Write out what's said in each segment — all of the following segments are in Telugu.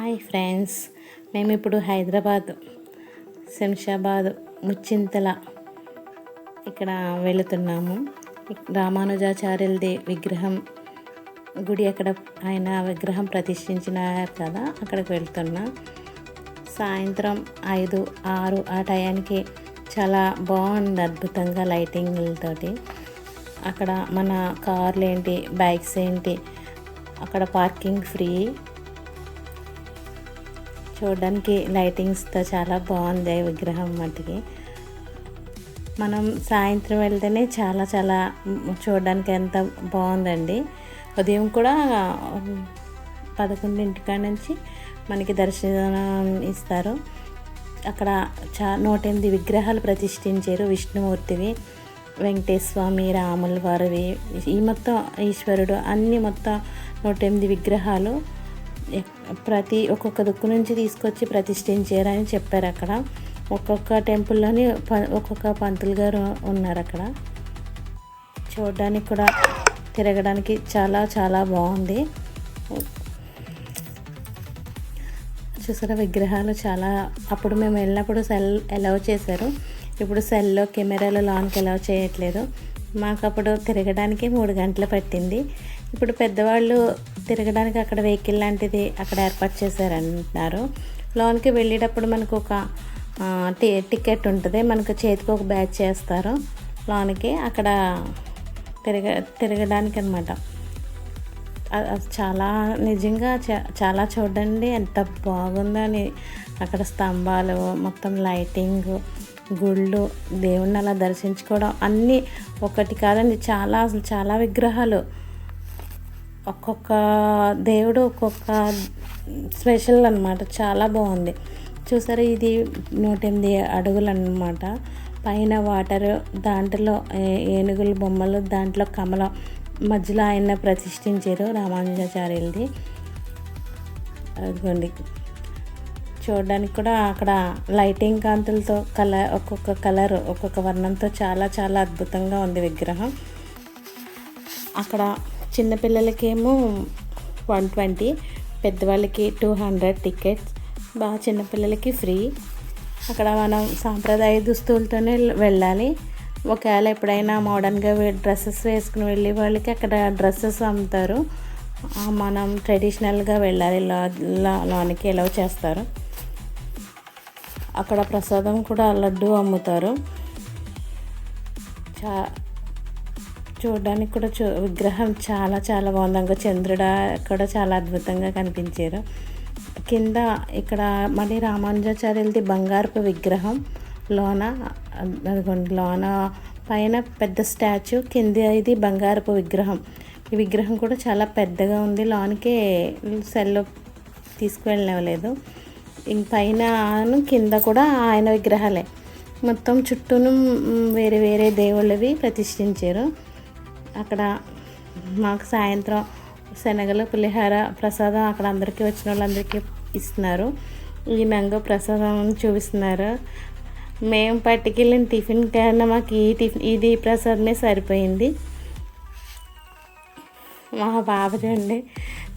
Hi friends. మేము ఇప్పుడు హైదరాబాద్ శంషాబాద్ ముచ్చింతల ఇక్కడ వెళుతున్నాము. రామానుజాచార్యులది విగ్రహం గుడి అక్కడ ఆయన విగ్రహం ప్రతిష్ఠించినారు కదా అక్కడికి వెళ్తున్నా. సాయంత్రం ఐదు ఆరు ఆ టయానికి చాలా బాగుంది అద్భుతంగా లైటింగ్లతోటి. అక్కడ మన కార్లు ఏంటి బైక్స్ ఏంటి అక్కడ పార్కింగ్ ఫ్రీ. చూడడానికి లైటింగ్స్తో చాలా బాగుంది విగ్రహం మటుకి. మనం సాయంత్రం వెళ్తేనే చాలా చాలా చూడడానికి ఎంత బాగుందండి. ఉదయం కూడా పదకొండింటికాడ నుంచి మనకి దర్శనం ఇస్తారు. అక్కడ చా నూట ఎనిమిది విగ్రహాలు ప్రతిష్ఠించారు విష్ణుమూర్తివి వెంకటేశ్వర స్వామి రాముల వారివి ఈ మొత్తం ఈశ్వరుడు అన్ని మొత్తం నూట ఎనిమిది విగ్రహాలు ప్రతి ఒక్కొక్క దుక్కు నుంచి తీసుకొచ్చి ప్రతిష్ఠించారని చెప్పారు అక్కడ. ఒక్కొక్క టెంపుల్లోని ప ఒక్కొక్క పంతులు గారు ఉన్నారు అక్కడ. చూడడానికి కూడా తిరగడానికి చాలా చాలా బాగుంది. చూసారా విగ్రహాలు చాలా అప్పుడు మేము వెళ్ళినప్పుడు సెల్ ఎలవ్ చేశారు. ఇప్పుడు సెల్లో కెమెరాలో లాన్కి ఎలవ్ చేయట్లేదు. మాకు అప్పుడు తిరగడానికి మూడు గంటలు పట్టింది. ఇప్పుడు పెద్దవాళ్ళు తిరగడానికి అక్కడ వెహికల్ లాంటిది అక్కడ ఏర్పాటు చేశారంటున్నారు. లోన్కి వెళ్ళేటప్పుడు మనకు ఒక టికెట్ ఉంటుంది. మనకు చేతికి ఒక బ్యాచ్ చేస్తారు. లోనికి అక్కడ తిరగ తిరగడానికి అనమాట చాలా నిజంగా చాలా చూడండి ఎంత బాగుందని. అక్కడ స్తంభాలు మొత్తం లైటింగ్ గుళ్ళు దేవుణ్ణి అలా దర్శించుకోవడం అన్నీ ఒకటి కాదండి. చాలా అసలు చాలా విగ్రహాలు. ఒక్కొక్క దేవుడు ఒక్కొక్క స్పెషల్ అనమాట చాలా బాగుంది. చూసారా ఇది నూట ఎనిమిది అడుగులు అనమాట పైన వాటర్ దాంట్లో ఏనుగుల బొమ్మలు దాంట్లో కమలం మధ్యలో ఆయన ప్రతిష్ఠించారు రామానుజాచార్యులది. అదిగోండి. చూడడానికి కూడా అక్కడ లైటింగ్ కాంతులతో కలర్ ఒక్కొక్క కలర్ ఒక్కొక్క వర్ణంతో చాలా చాలా అద్భుతంగా ఉంది విగ్రహం. అక్కడ చిన్నపిల్లలకేమో వన్ ట్వంటీ పెద్దవాళ్ళకి టూ హండ్రెడ్ టికెట్స్ బాగా చిన్నపిల్లలకి ఫ్రీ. అక్కడ మనం సాంప్రదాయ దుస్తులతోనే వెళ్ళాలి. ఒకవేళ ఎప్పుడైనా మోడర్న్గా డ్రెస్సెస్ వేసుకుని వెళ్ళే వాళ్ళకి అక్కడ డ్రెస్సెస్ అమ్ముతారు. మనం ట్రెడిషనల్గా వెళ్ళాలి. లా లోనికి ఎలా చేస్తారు. అక్కడ ప్రసాదం కూడా లడ్డు అమ్ముతారు. చా చూడడానికి కూడా చూ విగ్రహం చాలా చాలా బాగుంది. ఇంకా చంద్రుడ కూడా చాలా అద్భుతంగా కనిపించారు. కింద ఇక్కడ మళ్ళీ రామానుజాచార్యులది బంగారపు విగ్రహం. లోన అదిగోండి లోన పైన పెద్ద స్టాచ్యూ కింద ఇది బంగారపు విగ్రహం. ఈ విగ్రహం కూడా చాలా పెద్దగా ఉంది. లోనికి సెల్లో తీసుకువెళ్ళలేదు. ఇంక పైన కింద కూడా ఆయన విగ్రహాలే. మొత్తం చుట్టూను వేరే వేరే దేవుళ్ళవి ప్రతిష్ఠించారు. అక్కడ మాకు సాయంత్రం శనగలు పులిహార ప్రసాదం అక్కడ అందరికీ వచ్చిన వాళ్ళందరికీ ఇస్తున్నారు. ఈ నంగ ప్రసాదం చూపిస్తున్నారు. మేము పట్టుకెళ్ళిన టిఫిన్ కన్నా మాకు ఈ టిఫిన్ ఇది ప్రసాదమే సరిపోయింది. మా బాబు చూడండి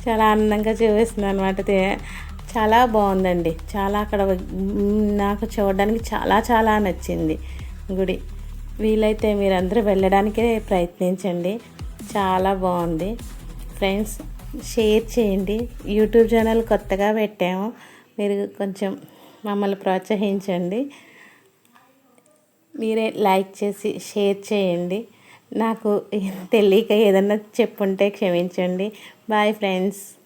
చాలా ఆనందంగా చూపిస్తుంది అనమాట చాలా బాగుందండి. చాలా అక్కడ నాకు చూడడానికి చాలా చాలా నచ్చింది గుడి. వీలైతే మీరందరూ వెళ్ళడానికే ప్రయత్నించండి. చాలా బాగుంది. ఫ్రెండ్స్ షేర్ చేయండి. యూట్యూబ్ ఛానల్ కొత్తగా పెట్టాము. మీరు కొంచెం మమ్మల్ని ప్రోత్సహించండి. మీరే లైక్ చేసి షేర్ చేయండి. నాకు తెలియక ఏదన్నా చెప్పుంటే క్షమించండి. Bye friends.